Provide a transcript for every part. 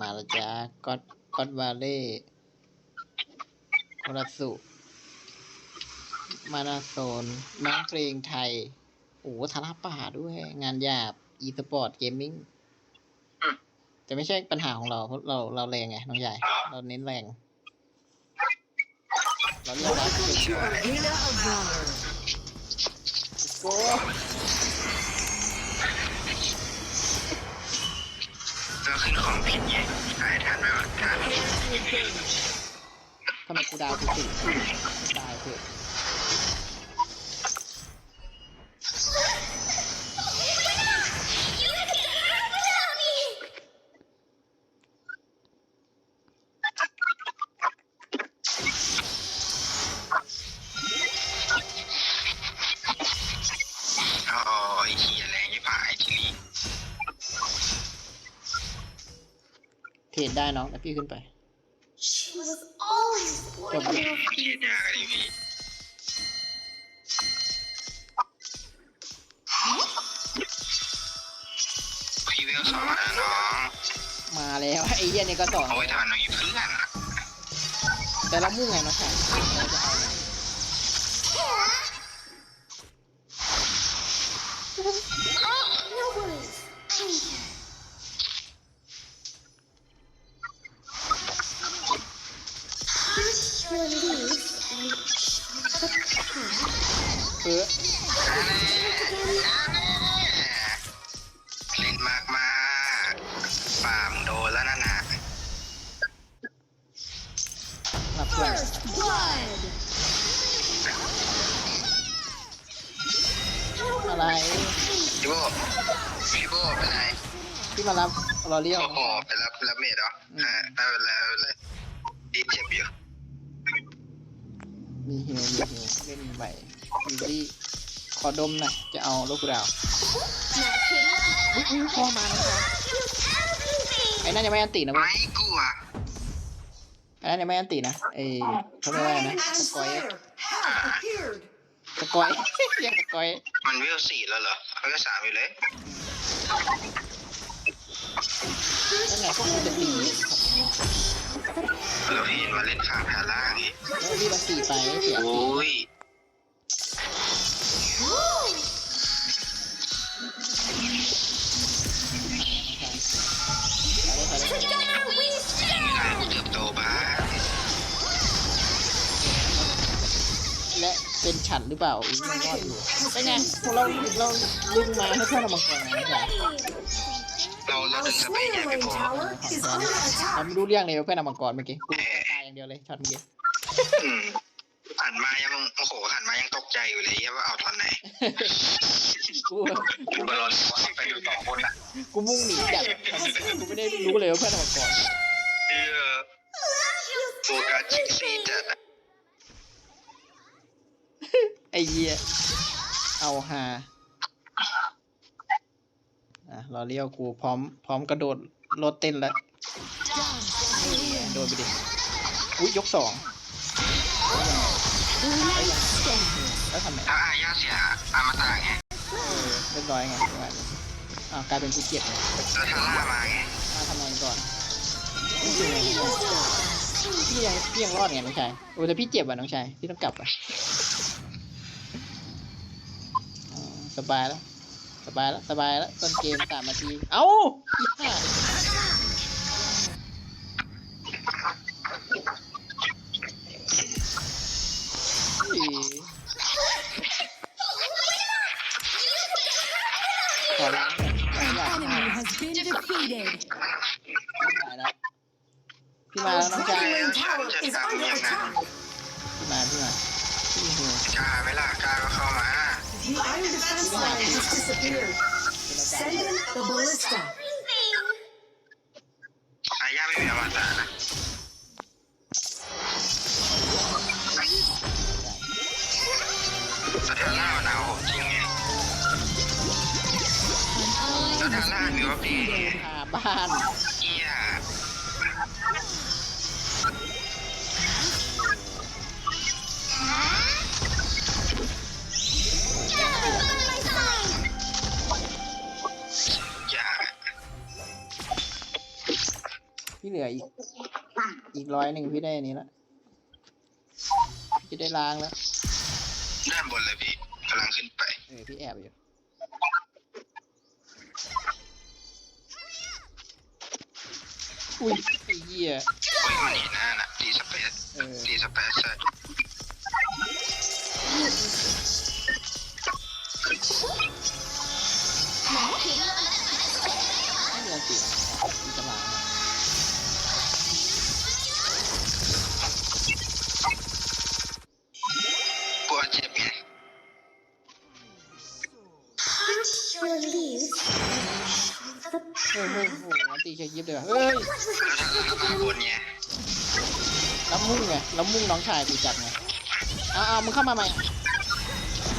มาแล้วจ้าก็อดก็อดวาเล่โคราสุมานาโซนน้องเพลงไทย โอ้ทาราป่าด้วย งานหยาบ อีสปอร์ตเกมมิ่งแต่ไม่ใช่ปัญหาของเรา เพราะเราเราแรงไงน้องใหญ่ เราเน้นแรง เราเรียกว่า Arena of Valor. โก้ เราขึ้นของผิดไงตายทันไหมวะทันทำไมกูดาวกูติดตายเถอะ พี่ขึ้นไป She was always wonderful. เหี้ยยากเลยพี่พี่เวลสองนะน้องมาแล้วไอ้เหี้ยนี่ก็สอนเอาไว้ทานหน่อยเพื่อนแต่เรามุ่งไงน้องชายเราจะเอา เล่นมากมากป่ามงโดนแล้วนั่นน่ะรับเพื่อน First blood. อะไรพี่โบพี่โบไปไหนพี่มารับเราเรียกโอ้โหไปรับรับเมดเหรออ่าไม่เป็นไรไม่เป็นไรดีเจ็บอยู่มีฮิวมีฮิวเล่นใบยูรี่ ขอดมหน่อยจะเอาลูกดาว Not kidding. อุ้ยอุ้ยพ่อมาแล้วครับ Everything. ไอ้นั่นยังไม่อันตินะเว้ไม่ยกลัวไอ้นั่นยังไม่อันตินะไอ้เขาเรียกว่าอะไรนะ Dragon and สกอย Slayer have appeared. สกอยเรียกสกอยมันเวลสี่แล้วเหรอเขาก็สามอยู่เลยนั่นไงพวกมันจะตีเราเห็นมาเล่นขาพาล่างอีกแล้วรีบอันติไปเสียโอ้ย เป็นฉันหรือเปล่าอุ้ยมันรอดอยู่เป็นไงพวกเราเราดึงมาให้เพื่อนเรามังกรนะจ๊ะเราเรา Our ดึงสเปน Slayer ใหญ่ไป Lane พอ Tower is under เรา attack. ไม่รู้เรื่องเลยว่าเพื่อนเรามังกรเมื่อกี้กูตายอย่างเดียวเลยช็อตเมื่อกี้อืมหันมายังโอ้โหหันมายังตกใจอยู่เลยว่าเอาตอนไหนกูดูบอลลูนไปดูสองคนอะกูมุ่งหนีจัดกูไม่ได้รู้เลยว่าเพื่อนเรามังกรเออโฟกัสจิกซีจัด อะไอ้เหี้ยเอาฮาอะรอเลี้ยวกูพร้อม พร้อมกระโดดรถเต้นแล้วโดนไปดิ อุ้ยยกสองแล้วทำไงถ้าอาญาเสียอามาตาไงเออเรียบร้อยไงประมาณนี้อ้าวกลายเป็นกูเจ็บไงแล้วทาร่ามาไงมาทำไมก่อนพี่ยังพี่ยังรอดไงน้องชายโอ้แต่พี่เจ็บอะน้องชายพี่ต้องกลับอะอ๋อ สบายแล้ว สบายแล้ว สบายแล้ว ต้นเกมสามนาที เอ้า Defense Line has disappeared. Send in the ballista. everything. อาญาไม่มีอามาตานะแต่ทาร่ามั พี่เหลืออีก อีกร้อยหนึ่งพี่ได้อันนี้ละพี่จะได้ล้างแล้วด้านบนเลยพี่กำลังขึ้นไป เออพี่แอบอยู่อุ้ยไอ้เหี้ยโอ้ยมันเห็นหน้าน่ะดีสเปซเออดีสเปซใช่ไม่ โอ้โหอันติเช็คยิบเลยว่ะเฮ้ยแล้วถ้าเรามาบนไงแล้วมุ่งไงแล้วมุ่งน้องชายกูจัดไงอ้าวอ้าวมึงเข้ามาใหม่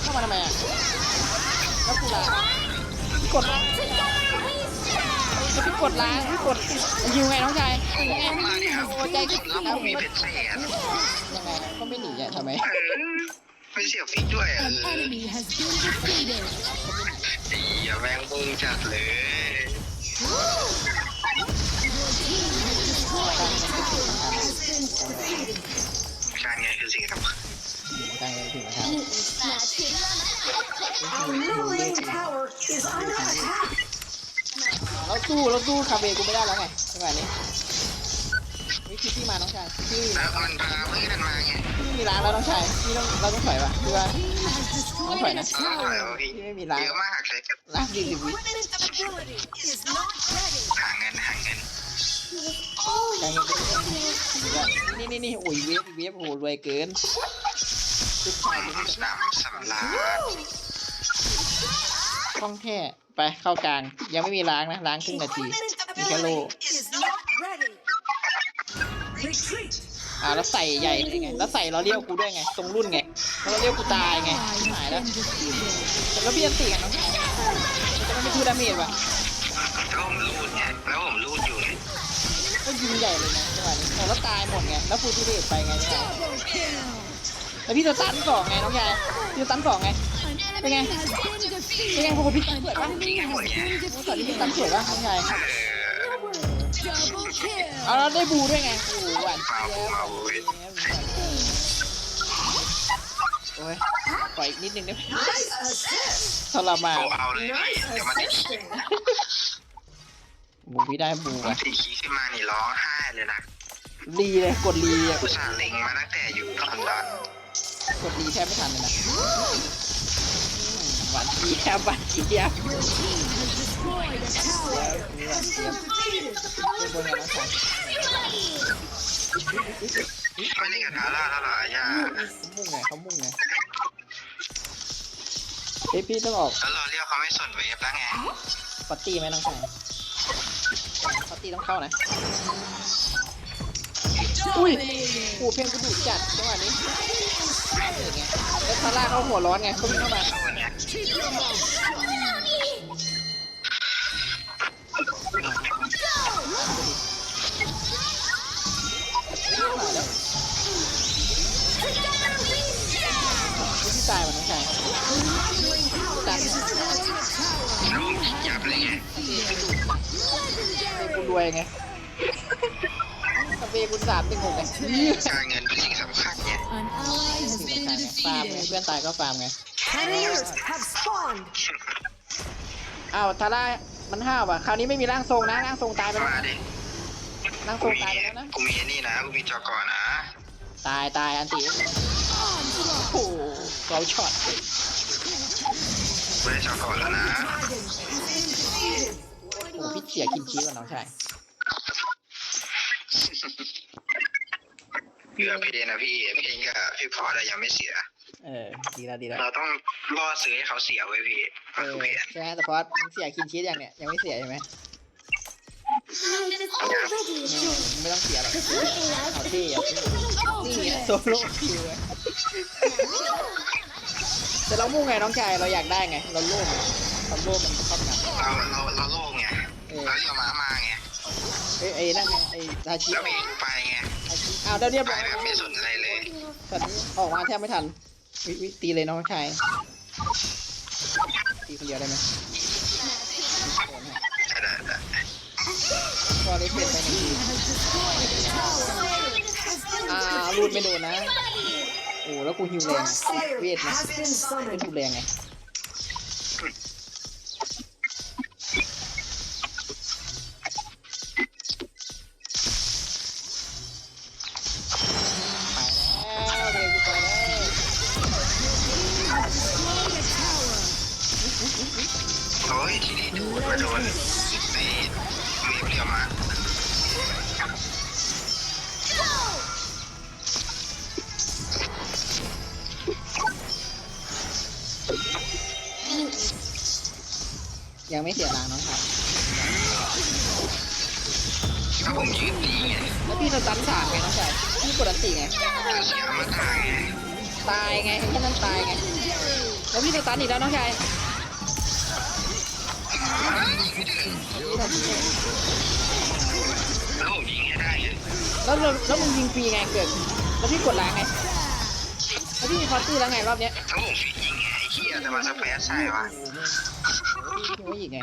เข้ามาทำไมอะแล้วกูล้างพี่กดล้างจะพี่กดล้างพี่กดยิวไงน้องชายยิวไงมาดิครับโอ้ใจคิดแล้วแล้วผมมีเพชรแสนยังไงก็ไม่หนีอะทำไมเออไม่เสียฟิกด้วยเออ enemy has been defeated. ไอ้เหี้ยแม่งมุ่งจัดเลย การไงคือสิ่งสำคัญตั้งเลยถึงนะครับ snatching. Our middle lane tower is under attack. เราสู้เราสู้คาเฟ่กูไม่ได้แล้วไงจังหวะนี้วิธีที่มาน้องชายพี่แล้วมันพาเพื่อนมาไงพี่ไม่มีร้านแล้วน้องชายพี่ต้องเราต้องถอยป่ะคือว่า Team has destroyed a เออถอย tower. เอาพี่พี่ไม่มีร้านเยอะมากเลยร้านสี่สิบวิ Equipment ability is not ready. หาเงิ นี่นี่นี่โอ้ยเวฟเวฟโหรวยเกินชุดชายนี่สนามสำราญคล่องแท้ไปเข้ากลาง ยังไม่มีล้างนะ ล้างครึ่งนาที Equipment Hello. ability is not ready. Retreat. อ่าแล้วใส่ใหญ่เลยไง แล้วใส่เราเรียกกูด้วยไง ตรงรุ่นไงแล้วเราเรียกกูตายไงหายแล้วแล้วพี่ยันตีกันน้องชายจะไม่ทูดาเมจว่ะแล้วผมรูดไงแล้วผมรูด ก็ยิงใหญ่เลยนะจังหวะนี้โอ้แล้วตายหมดไง แล้วฟูทูเดทไปไงจังหวะนี้ Double kill. แล้วพี่จะตันสองไงน้องชายพี่จะตันสองไง An Bên enemy em. has been เป็นไงพวกพี่ตันสวยปะยิงให้หมดไงตอนนี้พี่ตันสวยปะน้องชายเอาแล้วได้บูด้วยไง โอ้โหหวานเจี๊ยบโอ้ยปล่อยอีกนิดนึงได้ไหมทรมานเอาเลยเดี๋ยวมันติด บูพี่ได้บูมันว่ะติดขี้ขึ้นมานี่ร้องไห้เลยนะรีเลยกดรีอะอุตส่าห์เล็งมาตั้งแต่อยู่ลอนดอนกดรีแทบไม่ทันเลยนะอืมหวานเจี๊ยบหวานเจี๊ยบ Your team has destroyed a tower. มีหวานเจี๊ยบ Defeated. เล่นบนไงน้องชายไม่เล่นกับทาร่าแล้วเหรอย่าเขามุ่งไงเขามุ่งไงเฮ้ยพี่ต้องออกแล้วเราเรียกเขาไม่สนเวฟแล้วไง ปาร์ตี้ไหมน้องชายปาร์ ตี้ต้องเข้านะ อุ้ย Dominating. โอ้เพลงกูดุจัดจังหวะนี้เออไงแล้วซาร่าเขาหัวร้อนไงเขาวิ่งเข้ามาเข้าวันเนี้ย Keep your mouth มา รวยไงกาเฟ่กูสามเป็นหกไงการเงินเป็นสิ่งสำคัญไง An ally has สิ่ง been สำคัญไงฟาร์มไง defeated. เพื่อนตายก็ฟาร์มไง Carriers have spawned. อ้าวทาร่ามันห้าวว่ะ คราวนี้ไม่มีร่างทรงนะร่างทรงตายไปแล้วมานะดิร่างทกูรงมีตายไปแล้วนะ กูมีไอ้นี่นะกูมีจอกอนะตายตายอันติโอ้โหเราช็อตกูได้จอกอแล้วนะโอ้ โหพี่เฉียกินชีสว่ะน้องชายเหลือพี่เดนนะพี่เพลงกับพี่พอแต่ยังไม่เสีย เออ ดีแล้วดีแล้วเราต้องรอซื้อให้เขาเสียไว้พี่เออใช่ไหมแต่พอสมึงเสียกินชีสยังเนี่ยยังไม่เสียใช่ไหม Already อืม shown. ไม่ต้องเสียหรอก Looking เอา like ที่เอาที่ นี่ไงโซโล่คิวไงแต่เรามุ่งไงน้องชายเราอยากได้ไง เราโล่งเราโล่มันครอบงำเราเราเราโล่งไง เออเราเรียกมามาไงเอ้ยไอ้นั่นไงไอ้ทาชิแล้วพี่ไปไงทาชิอ้าวเดี๋ยวเรียบไปร้อยแบบไม่สนอะไรเลยตอนนี้ออกมาแทบไม่ทันวิวิตีเลยน้องชายตีคนเดียวได้ไหมได้ได้ได้พอเลฟเฟนไปหนึ่งทีอ่ารูดไม่โดนนะโอ้แล้วกูฮิวแรง Dark อะ Slayer เวทนะ has been เป็น summoned. ฮิวแรงไง ยังไม่เสียตังค์น้องครับถ้าผมยืนตีไงแล้วพี่สตันสามไงน้องชายพี่กดอันตีไงจะเสียมาตายไงตายไงไอ้ที่นั่นตายไงแล้วพี่สตันอีกแล้วน้องชายแล้วผมยิงให้ได้ไงแล้วแล้วแล้วมึงยิงฟรีไงเกิดแล้วพี่กดล้างไงแล้วพี่มีคอร์ตี้แล้วไงรอบเนี้ยถ้าผมฟิตยิงไงไอ้เหี้ยแต่มันสเปซใช่ปะ พี่คิดว่าอีกไง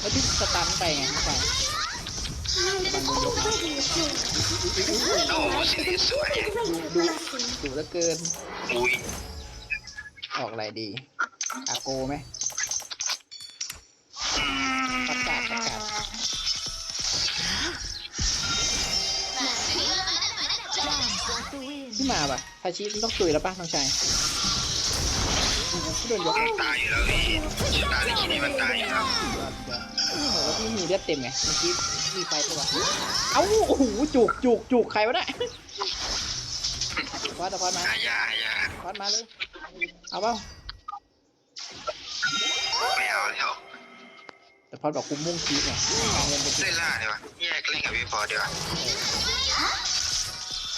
แล้วพี่สตันไปไงน้องชายแล้วผมสีสวยดุเหลือเกิน อุ้ยออกอะไรดีอาโกไหมอืมประกาศประกาศพี่มาปะทาชิต้องตุยแล้วปะน้องชาย พี่โดนยกตายอยู่แล้วพี่ชะตาลิขิตนี่มันตายอยู่แล้วแล้วพี่มีเลือดเต็มไงเมื่อกี้มีไฟตัวะเอ้าโอ้โหจุกจุกจุกใครวะเนี่ยควัดเอาควัดมาหายาหายาควัดมาเลยเอาเปล่าไม่เอาแล้วแต่พอดบอกคุมมุ่งคีไงการเงินเป็นสิ่เล่งนล่าดีกว่าแยกเล่นกับพี่พอดีกว่า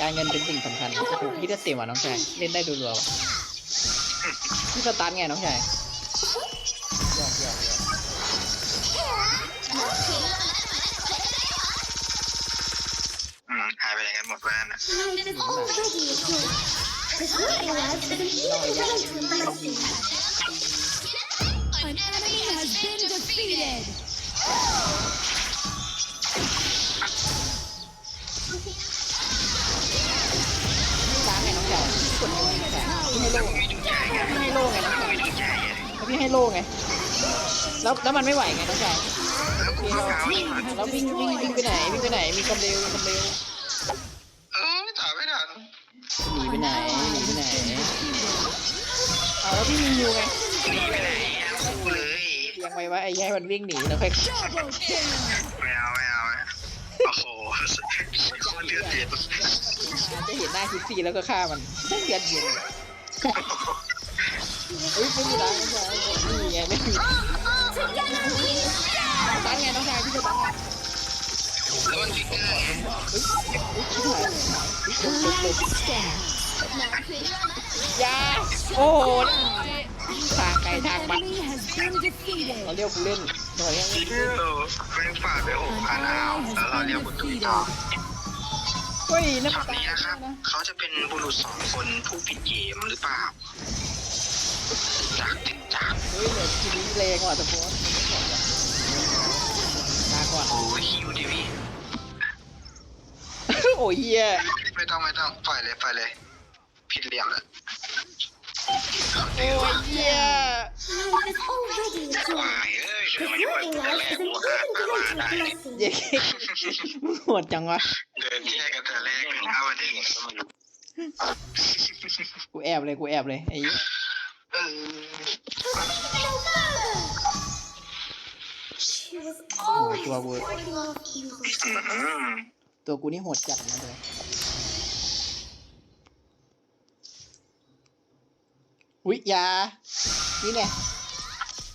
การเงินเป็นสิ่งสำคัญโอ้โหพี่เลือดเต็มว่ะน้องชายเล่นได้ดูรัวๆว่ะ พี่สตาร์ทไงน้องชายหยอกหยอกหยอกอืมหายไปไหนกันหมดวะนั่นน่ะ Life is already a joy. Preserving life is an even greater blessing. An enemy has been defeated. โล่ไงน้องชายมีถุงใหญ่ไงแล้วพี่ให้โล่ไง แล้วแล้วมันไม่ไหวไงน้องชายแล้วกูก็เอาอีกมันแล้ววิ่งวิ่งวิ่งไปไหนวิ่งไปไหน มีความเร็วมีความเร็วเออถามไม่ทันหนีไปไหนหนีไปไหนเอาแล้วพี่มียูไงหนีไปไหนอะกูเลยเลี้ยงไว้ว่าไอ้แย่มันวิ่งหนีแล้วค่อยไม่เอาไม่เอาไม่เอาโอ้โหโคตรเลือดเย็นจะเห็นหน้าคิดซี่แล้วก็ฆ่ามันต้องเดือด เฮ้ยไม่มีร้านน้องชายนี่ไงไม่มี Together we stand. ตั้งไงน้องชายพี่จะตั้งไงแล้วมันฟิกเกอร์ยาโอ้โหทางไกลทางบัก Enemy has been defeated. เราเรียกกูเล่นหน่อยังเออแม่งฟาดไปหกพันอ้าวแล้วเราเรียกบุตรต่อเฮ้ยน้ำช็อตนี้นะครับเขาจะเป็นบุรุษสองคนผู้ปิดเกมหรือเปล่า จากติดจากเฮ้ยเนี่ยทีนี้แรงว่ะสปอร์ตมาก่อน โอ้ยหิวดิพี่โอ้ยเฮียไม่ต้องไม่ต้องปล่อยเลยปล่อยเลย ผิดเหลี่ยมเลยโอ้ยเฮีย Life is already a วา joy. ยเอ้ยเดี๋ยวมันช่วย Preserving กูแต่ life แรก is an กูฆ่า even ตามา greater ได้ blessing. เย้โหดจังวะ เดินแยกกันแต่แรกถึงห้าวันเองกูแอบเลยกูแอบเลยไอ้เหี้ย เออ No further. She was always fighting off evil. อืมตัวกูนี่โหดจัดนะเลยอุ๊ยอยา นี่แน่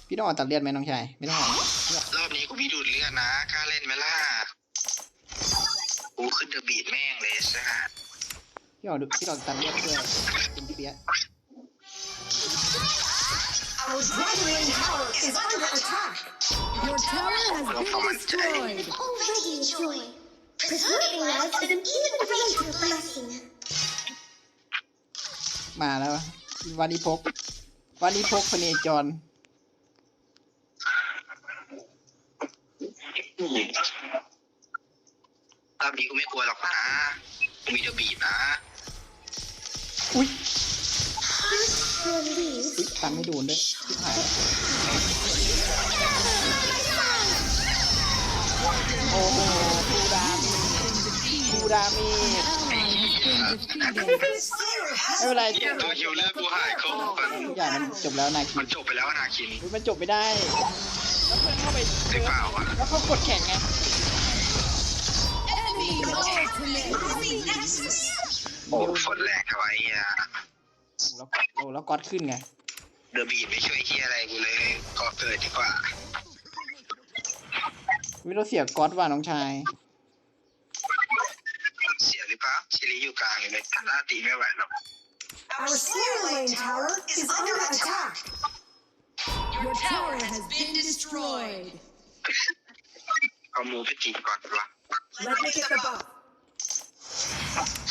พี่ต้องออกตัดเลือดไหมน้องชาย ไม่ต้องออกรอบนี้กูพี่ดูดเลือดนะกล้าเล่นไหมล่ะกูขึ้นเดอะบีดแม่งเลยใช่ฮะพี่ออกดูพี่ออกตัดเลือดด้วยเป็นเปียะ Our Dragon Tower is under attack. Your tower has been destroyed. Already a joy. Preserving life is an even greater blessing. มาแล้ววานิพกวานิพกพเนจรรอบนี้กูไม่กลัวหรอกนะกูมีเดอะบีดนะอุ้ย Release. อุ๊ ยตันไม่โดนด้วยชิบหายโอ้โหกูดามีกูดามี Ally has been defeated. ไม่เป็นไรเหี้ยตัวฮิวเลอร์กูหายเขากันทุกอย่างมันจบแล้วนาคิมันนจบไปแล้วนาคินอุ๊ยมันจบไม่ได้ แล้วเพื่อนเข้าไปหรือเปล่าอะแล้วเขากดแข่งไง Enemy ultimate. โอ้ฝนแรงทำไมอะแล้วโอ้แล้วก๊อตขึ้นไง เดอะบีดไม่ช่วยเฮียอะไรกูเลยก็เกิดดีกว่า วิเราเสียก๊อตว่าน้องชาย เสียหรือเปล่าชิลิอยู่กลางเลยหน้าตีไม่ไหวหรอก Our Slayer Lane tower is under attack. Your tower has been destroyed. เอามูไปกินก่อนดีกว่า Let me get the buff.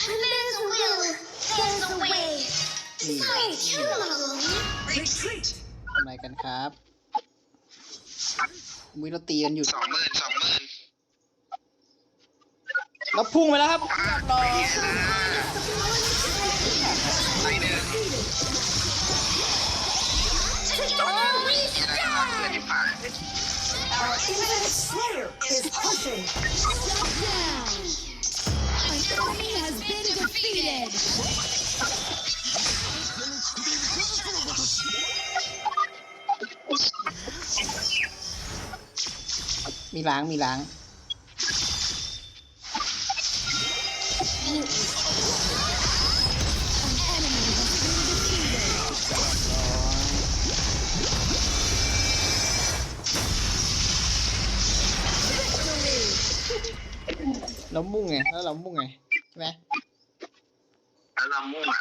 There's a will. There's a way. นี่ Sorry, too long. Retreat. ทำอะไรกันครับวิเราตีกันอยู่สองหมื่นสองหมื่นแล้วพุ่งไปแล้วครับอะเรียบร้อยไปเหี้ยนะไปเด้อ Always เหี้ยนะเพื่อนที่ผ่าน Our infinite Slayer is pushing. Down. An enemy has been defeated. มีล้างมีล้าง เรามุ่งไง แล้วเรามุ่งไง ใช่ไหมแล้วเรามุ่งอะ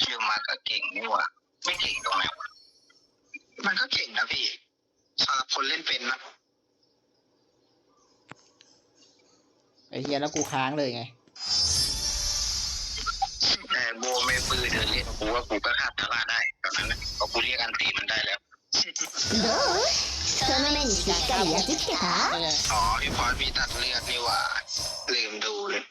คิวมาก็เก่งนี่หว่าไม่เก่งตรงไหนวะมันก็เก่งนะพี่ สำหรับคนเล่นเป็นนะ ไอ้เฮียแล้วกูค้างเลยไง แต่โบไม่ปืนเดินเล่นกูว่ากูก็ฆ่าทาร่าได้ตอนนั้นนะเพราะกูเรียกอันตีมันได้แล้ว どうその目にしっかり焼き付けた ไม่ใช่ อ๋อพี่พอดมีตัดเลือดนี่หว่า ลืมดูเลย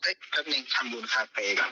เอ้ยแป๊บนึงทำบุญคาเฟ่ก่อน